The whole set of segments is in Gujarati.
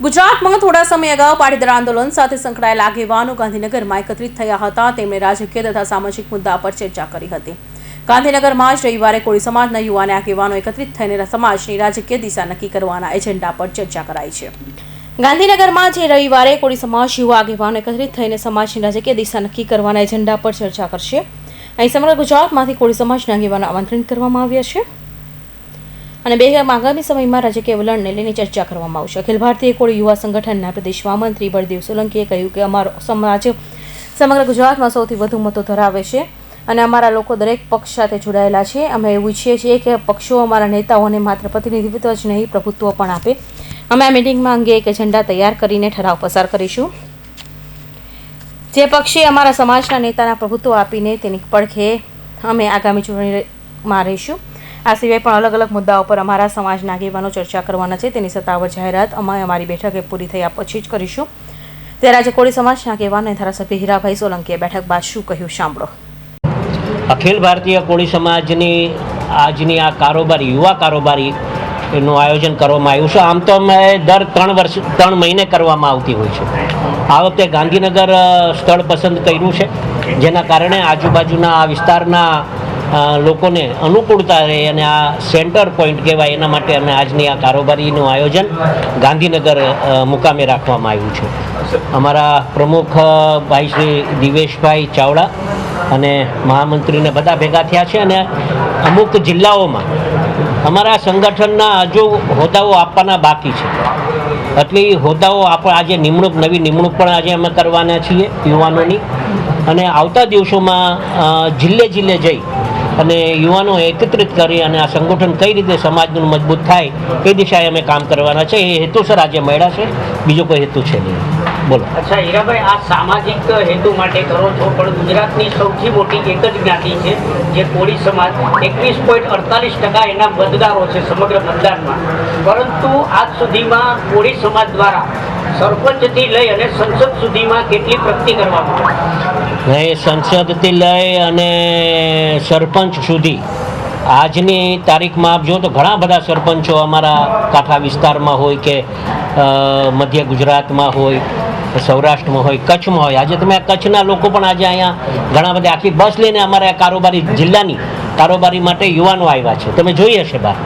ગુજરાતમાં થોડા સમય અગાઉ પાટીદાર આંદોલન સાથે સંકળાયેલા આગેવાનો ગાંધીનગરમાં એકત્રિત થયા હતા. તેમણે રાજકીય તથા સામાજિક મુદ્દા પર ચર્ચા કરી હતી. ગાંધીનગરમાં જ રવિવારે કોળી સમાજના યુવાને આગેવાનો એકત્રિત થઈને સમાજની રાજકીય દિશા નક્કી કરવાના એજન્ડા પર ચર્ચા કરાઈ છે. ગાંધીનગરમાં જે રવિવારે કોળી સમાજ યુવા આગેવાનો એકત્રિત થઈને સમાજની રાજકીય દિશા નક્કી કરવાના એજન્ડા પર ચર્ચા કરશે. અહીં સમગ્ર ગુજરાતમાંથી કોળી સમાજના આગેવાનો આમંત્રિત કરવામાં આવ્યા છે. અને બે આગામી સમયમાં રાજકીય વલણને લઈને ચર્ચા કરવામાં આવશે. અખિલ ભારતીય કોળી યુવા સંગઠનના પ્રદેશ મહામંત્રી બળદેવ સોલંકીએ કહ્યું કે અમારો સમાજ સમગ્ર ગુજરાતમાં સૌથી વધુ મતો ધરાવે છે અને અમારા લોકો દરેક પક્ષ સાથે જોડાયેલા છે. અમે એવું ઈચ્છીએ છીએ કે પક્ષો અમારા નેતાઓને માત્ર પ્રતિનિધિત્વ જ નહીં, પ્રભુત્વ પણ આપે. અમે આ મિટિંગમાં અંગે એક એજન્ડા તૈયાર કરીને ઠરાવ પસાર કરીશું. જે પક્ષે અમારા સમાજના નેતાના પ્રભુત્વ આપીને તેની પડખે અમે આગામી ચૂંટણીમાં રહીશું. આ સિવાય પણ અલગ અલગ મુદ્દાઓ પર અમારા સમાજના આગેવાનો ચર્ચા કરવાના છે. તેની સત્તાવાર જાહેરાત અમે અમારી બેઠકે પૂરી થયા પછી જ કરીશું. ત્યારે આજે કોળી સમાજના આગેવાન અને ધારાસભ્ય હીરાભાઈ સોલંકીએ બેઠક બાદ શું કહ્યું સાંભળો. અખિલ ભારતીય કોળી સમાજની આજની આ કારોબારી, યુવા કારોબારી એનું આયોજન કરવામાં આવ્યું છે. આમ તો અમે દર ત્રણ વર્ષ, ત્રણ મહિને કરવામાં આવતી હોય છે. આ વખતે ગાંધીનગર સ્થળ પસંદ કર્યું છે. જેના કારણે આજુબાજુના આ વિસ્તારના લોકોને અનુકૂળતા રહે અને આ સેન્ટર પોઈન્ટ કહેવાય એના માટે અમે આજની આ કારોબારીનું આયોજન ગાંધીનગર મુકામે રાખવામાં આવ્યું છે. અમારા પ્રમુખ ભાઈ શ્રી દિવેશભાઈ ચાવડા અને મહામંત્રીને બધા ભેગા થયા છે અને અમુક જિલ્લાઓમાં અમારા સંગઠનના હજુ હોદ્દાઓ આપવાના બાકી છે. એટલે એ હોદ્દાઓ આપણે આજે નિમણૂક, નવી નિમણૂક પણ આજે અમે કરવાના છીએ યુવાનોની. અને આવતા દિવસોમાં જિલ્લે જિલ્લે જઈ અને યુવાનો એકત્રિત કરી અને આ સંગઠન કઈ રીતે સમાજનું મજબૂત થાય એ દિશાએ અમે કામ કરવાના છે, એ હેતુસર આજે મળ્યા છે. બીજો કોઈ હેતુ છે નહીં. બોલો. અચ્છા, હીરાભાઈ, આ સામાજિક હેતુ માટે કરો છો, પણ ગુજરાતની સૌથી મોટી એક જ જ્ઞાતિ છે, જે કોળી સમાજ, એકવીસ પોઈન્ટ અડતાલીસ ટકા એના મતદારો છે સમગ્ર મતદાનમાં. પરંતુ આજ સુધીમાં કોળી સમાજ દ્વારા સરપંચથી લઈ અને સંસદ સુધીમાં કેટલી પ્રગતિ કરવામાં? એ સંસદથી લઈ અને સરપંચ સુધી. આજની તારીખમાં આપ જો તો ઘણા બધા સરપંચો અમારા કાંઠા વિસ્તારમાં હોય કે મધ્ય ગુજરાતમાં હોય, સૌરાષ્ટ્રમાં હોય, કચ્છમાં હોય. આજે તમે કચ્છના લોકો પણ આજે અહીંયા ઘણા બધા આખી બસ લઈને અમારા કારોબારી જિલ્લાની કારોબારી માટે યુવાનો આવ્યા છે. તમે જોઈ હશે બહાર.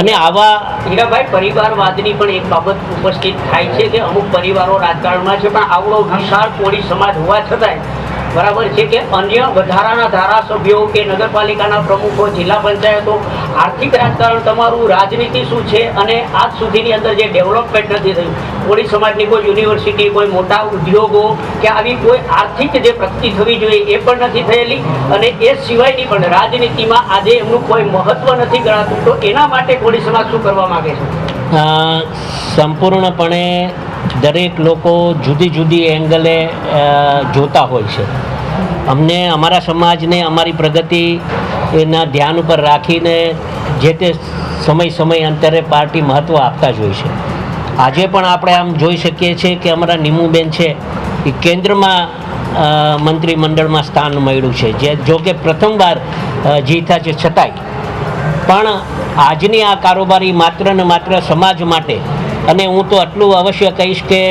અને આવા હીરાભાઈ, પરિવારવાદની પણ એક બાબત ઉપસ્થિત થાય છે કે અમુક પરિવારો રાજકારણમાં છે, પણ આવડો વિશાળ કોળી સમાજ હોવા છતાંય બરાબર છે કે અન્ય વધારાના ધારાસભ્યો કે નગરપાલિકાના પ્રમુખો, જિલ્લા પંચાયતો, આર્થિક રાજકારણ તમારું રાજનીતિ શું છે અને આજ સુધીની અંદર જે ડેવલપમેન્ટ નથી થયું? કોળી સમાજની કોઈ યુનિવર્સિટી, કોઈ મોટા ઉદ્યોગો કે આવી કોઈ આર્થિક જે પ્રગતિ થવી જોઈએ એ પણ નથી થયેલી અને એ સિવાયની પણ રાજનીતિમાં આજે એમનું કોઈ મહત્વ નથી ગણાતું. તો એના માટે કોળી સમાજ શું કરવા માગે છે? સંપૂર્ણપણે દરેક લોકો જુદી જુદી એંગલે જોતા હોય છે. અમને અમારા સમાજને, અમારી પ્રગતિ એના ધ્યાન ઉપર રાખીને જે તે સમય સમય અંતરે પાર્ટી મહત્ત્વ આપતા જ હોય છે. આજે પણ આપણે આમ જોઈ શકીએ છીએ કે અમારા નિમુબેન છે, એ કેન્દ્રમાં મંત્રીમંડળમાં સ્થાન મળ્યું છે. જે જો કે પ્રથમવાર જીતા છે છતાંય. પણ આજની આ કારોબારી માત્ર ને માત્ર સમાજ માટે અને હું તો આટલું અવશ્ય કહીશ કે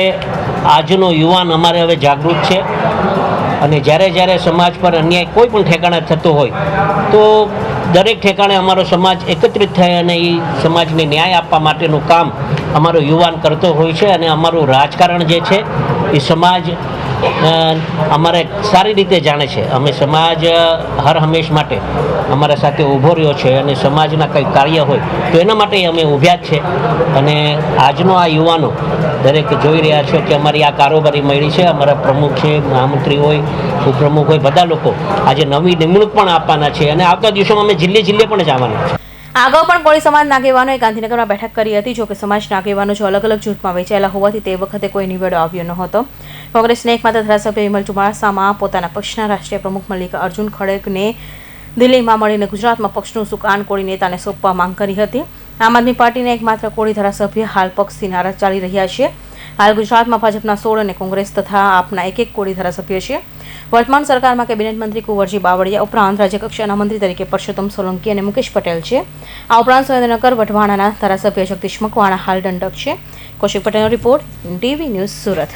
આજનો યુવાન અમારે હવે જાગૃત છે. અને જ્યારે જ્યારે સમાજ પર અન્યાય કોઈ પણ ઠેકાણે થતો હોય, તો દરેક ઠેકાણે અમારો સમાજ એકત્રિત થાય અને એ સમાજને ન્યાય આપવા માટેનું કામ અમારો યુવાન કરતો હોય છે અને અમારું રાજકારણ જે છે, એ સમાજ અમારે સારી રીતે જાણે છે. અમે સમાજ હર હંમેશ માટે અમારા સાથે ઊભો રહ્યો છે અને સમાજના કંઈ કાર્ય હોય તો એના માટે અમે ઊભ્યા જ છે. અને આજનો આ યુવાનો દરેક જોઈ રહ્યા છો કે અમારી આ કારોબારી મળી છે. અમારા પ્રમુખ છે, મહામંત્રી હોય, ઉપપ્રમુખ હોય, બધા લોકો આજે નવી નિમણૂક પણ આપવાના છે. અને આવતા દિવસોમાં અમે જિલ્લે જિલ્લે પણ જવાના છે. આગળ પણ કોળી સમાજના આગેવાનોએ ગાંધીનગરમાં બેઠક કરી હતી. જોકે સમાજના આગેવાનો જો અલગ અલગ જૂથમાં વેચાયેલા હોવાથી તે વખતે કોઈ નિવેડો આવ્યો ન હતો કોંગ્રેસના એકમાત્ર ધારાસભ્ય વિમલ ચુમાસામાં પોતાના પક્ષના રાષ્ટ્રીય પ્રમુખ મલ્લિક અર્જુન ખડગને દિલ્હીમાં મળીને ગુજરાતમાં પક્ષનું સુકાન કોળી નેતાને સોંપવા માંગ કરી હતી. આમ આદમી પાર્ટીના એકમાત્ર કોળી ધારાસભ્ય હાલ પક્ષથી નારાજ ચાલી રહ્યા છે. હાલ ગુજરાતમાં ભાજપના સોળ અને કોંગ્રેસ તથા આપના એક એક કોળી ધારાસભ્ય છે. વર્તમાન સરકારમાં કેબિનેટ મંત્રી કુંવરજી બાવળિયા, ઉપરાંત રાજ્યકક્ષાના મંત્રી તરીકે પરસોત્તમ સોલંકી અને મુકેશ પટેલ છે. આ ઉપરાંત સુરેન્દ્રનગર, વઢવાણાના ધારાસભ્ય જગદીશ મકવાણા, હાલ દંડક છે. કૌશિક પટેલનો રિપોર્ટ, ટીવી ન્યૂઝ સુરત.